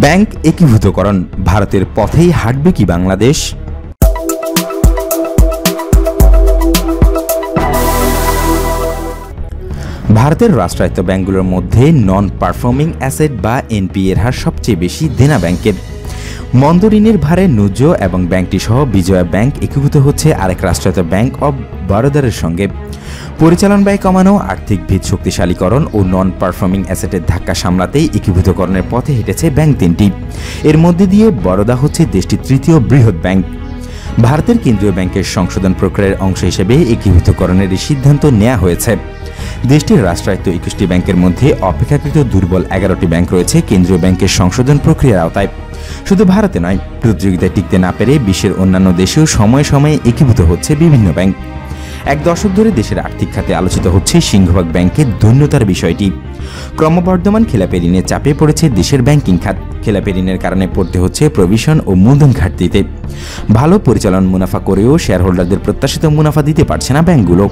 Bank একীভূতকরণ, ভারতের পথেই হাঁটবে কি বাংলাদেশ? ভারতের রাষ্ট্রায়ত্ত ব্যাংকগুলোর মধ্যে নন পারফর্মিং অ্যাসেট বা এনপিএ এর হার সবচেয়ে বেশি দেনা ব্যাংকের। মন্দ ঋণের ভারে নুজ এবং ব্যাংকটি সহ বিজয়া ব্যাংক একীভূত হচ্ছে আরেক রাষ্ট্রায়ত্ত ব্যাংক অব বরোদারের সঙ্গে। পরিচালন ব্যয় কমানো, আর্থিক ভিত শক্তিশালীকরণ ও নন পারফর্মিং অ্যাসেটের ধাক্কা সামলাতেই একীভূতকরণের পথে হেঁটেছে ব্যাংক তিনটি। এর মধ্যে দিয়ে বরোদা হচ্ছে দেশটির তৃতীয় বৃহৎ ব্যাংক। ভারতের কেন্দ্রীয় ব্যাংকের সংশোধন প্রক্রিয়ার অংশ হিসেবে একীভূতকরণের এই সিদ্ধান্ত নেওয়া হয়েছে। দেশটির রাষ্ট্রায়ত্ত একুশটি ব্যাংকের মধ্যে অপেক্ষাকৃত দুর্বল এগারোটি ব্যাংক রয়েছে কেন্দ্রীয় ব্যাংকের সংশোধন প্রক্রিয়ার আওতায়। শুধু ভারতে নয়, প্রতিযোগিতায় টিকতে না পেরে বিশ্বের অন্যান্য দেশেও সময়ে সময়ে একীভূত হচ্ছে বিভিন্ন ব্যাংক। এক দশক ধরে দেশের আর্থিক খাতে আলোচিত হচ্ছে সিংহভাগ ব্যাংকের দৈন্যতার বিষয়টি। ক্রমবর্ধমান খেলাপি ঋণের চাপে পড়েছে দেশের ব্যাংকিং খাত। খেলাপি ঋণের কারণে পড়তে হচ্ছে প্রভিশন ও মূলধন ঘাটতিতে। ভালো পরিচালন মুনাফা করেও শেয়ার হোল্ডারদের প্রত্যাশিত মুনাফা দিতে পারছে না ব্যাংকগুলো।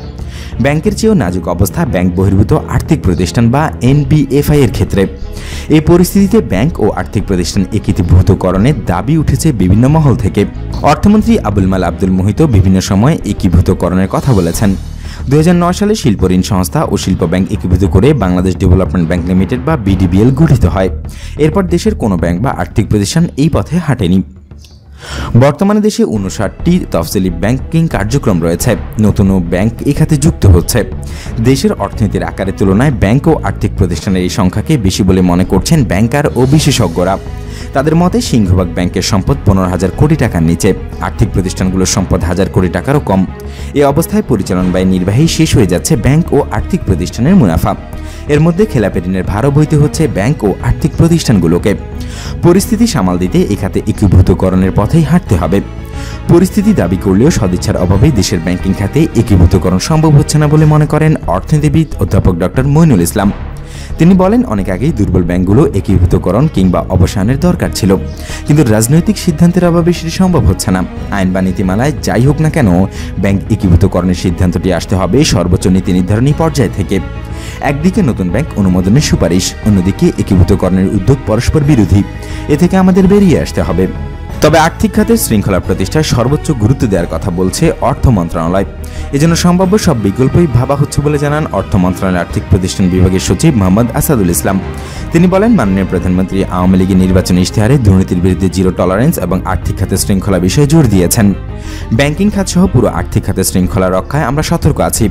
ব্যাংকের চেয়েও নাজুক অবস্থা ব্যাংক বহির্ভূত আর্থিক প্রতিষ্ঠান বা এনবিএফআই এর ক্ষেত্রে। এই পরিস্থিতিতে ব্যাংক ও আর্থিক প্রতিষ্ঠান একীভূতকরণের দাবি উঠেছে বিভিন্ন মহল থেকে। অর্থমন্ত্রী আবুল মাল আব্দুল মোহিত বিভিন্ন সময় একীভূতকরণের কথা বলেছেন। দু হাজার নয় সালে শিল্প ঋণ সংস্থা ও শিল্প ব্যাংক একীভূত করে বাংলাদেশ ডেভেলপমেন্ট ব্যাংক লিমিটেড বা বিডিবিএল গঠিত হয়। এরপর দেশের কোনো ব্যাংক বা আর্থিক প্রতিষ্ঠান এই পথে হাঁটেনি। বর্তমানে দেশে উনষাটটি তফসিলি ব্যাংকিং কার্যক্রম রয়েছে। নতুন ব্যাংক এ খাতে যুক্ত হচ্ছে। দেশের অর্থনীতির আকারের তুলনায় ব্যাংক ও আর্থিক প্রতিষ্ঠানের এই সংখ্যাকে বেশি বলে মনে করছেন ব্যাংকার ও বিশেষজ্ঞরা। তাদের মতে সিংহভাগ ব্যাংকের সম্পদ পনেরো হাজার কোটি টাকার নিচে। আর্থিক প্রতিষ্ঠানগুলোর সম্পদ হাজার কোটি টাকারও কম। এ অবস্থায় পরিচালন ব্যয় নির্বাহী শেষ হয়ে যাচ্ছে ব্যাংক ও আর্থিক প্রতিষ্ঠানের মুনাফা। এর মধ্যে খেলাপি ঋণের ভারও বইতে হচ্ছে ব্যাংক ও আর্থিক প্রতিষ্ঠানগুলোকে। পরিস্থিতি সামাল দিতে এ খাতে একীভূতকরণের পথেই হাঁটতে হবে। পরিস্থিতি দাবি করলেও সদিচ্ছার অভাবে দেশের ব্যাংকিং খাতে একীভূতকরণ সম্ভব হচ্ছে না বলে মনে করেন অর্থনীতিবিদ অধ্যাপক ডক্টর মইনুল ইসলাম। তিনি বলেন, অনেক আগেই দুর্বল ব্যাংকগুলো একীভূতকরণ কিংবা অবসানের দরকার ছিল। কিন্তু রাজনৈতিক সিদ্ধান্তের অভাবে সেটি সম্ভব হচ্ছে না। আইন বা নীতিমালায় যাই হোক না কেন, ব্যাংক একীভূতকরণের সিদ্ধান্তটি আসতে হবে সর্বোচ্চ নীতি নির্ধারণী পর্যায় থেকে। একদিকে নতুন ব্যাংক অনুমোদনের সুপারিশ, অন্যদিকে একীভূতকরণের উদ্যোগ পরস্পর বিরোধী। এ থেকে আমাদের বেরিয়ে আসতে হবে। তবে আর্থিক খাতে শৃঙ্খলা প্রতিষ্ঠায় সর্বোচ্চ গুরুত্ব দেওয়ার কথা বলছে অর্থ মন্ত্রণালয়। এজন্য সম্ভাব্য সব বিকল্পই ভাবা হচ্ছে বলে জানান অর্থ মন্ত্রণালয়ের আর্থিক প্রতিষ্ঠান বিভাগের সচিব মোহাম্মদ আসাদুল ইসলাম। তিনি বলেন, মাননীয় প্রধানমন্ত্রী আওয়ামী লীগের নির্বাচনী ইশতেহারে দুর্নীতির বিরুদ্ধে জিরো টলারেন্স এবং আর্থিক খাতে শৃঙ্খলা বিষয়ে জোর দিয়েছেন। ব্যাংকিং খাত সহ পুরো আর্থিক খাতে শৃঙ্খলা রক্ষায় আমরা সতর্ক আছি।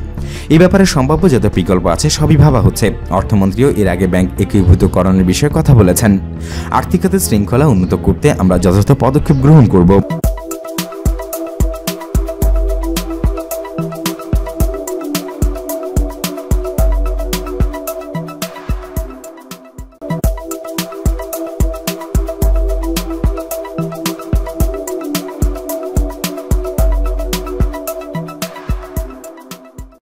এ ব্যাপারে সম্ভাব্য যত বিকল্প আছে সবই ভাবা হচ্ছে। অর্থমন্ত্রীও এর আগে ব্যাংক একীভূতকরণের বিষয়ে কথা বলেছেন। আর্থিক খাতে শৃঙ্খলা উন্নত করতে আমরা যথাযথ পদক্ষেপ গ্রহণ করব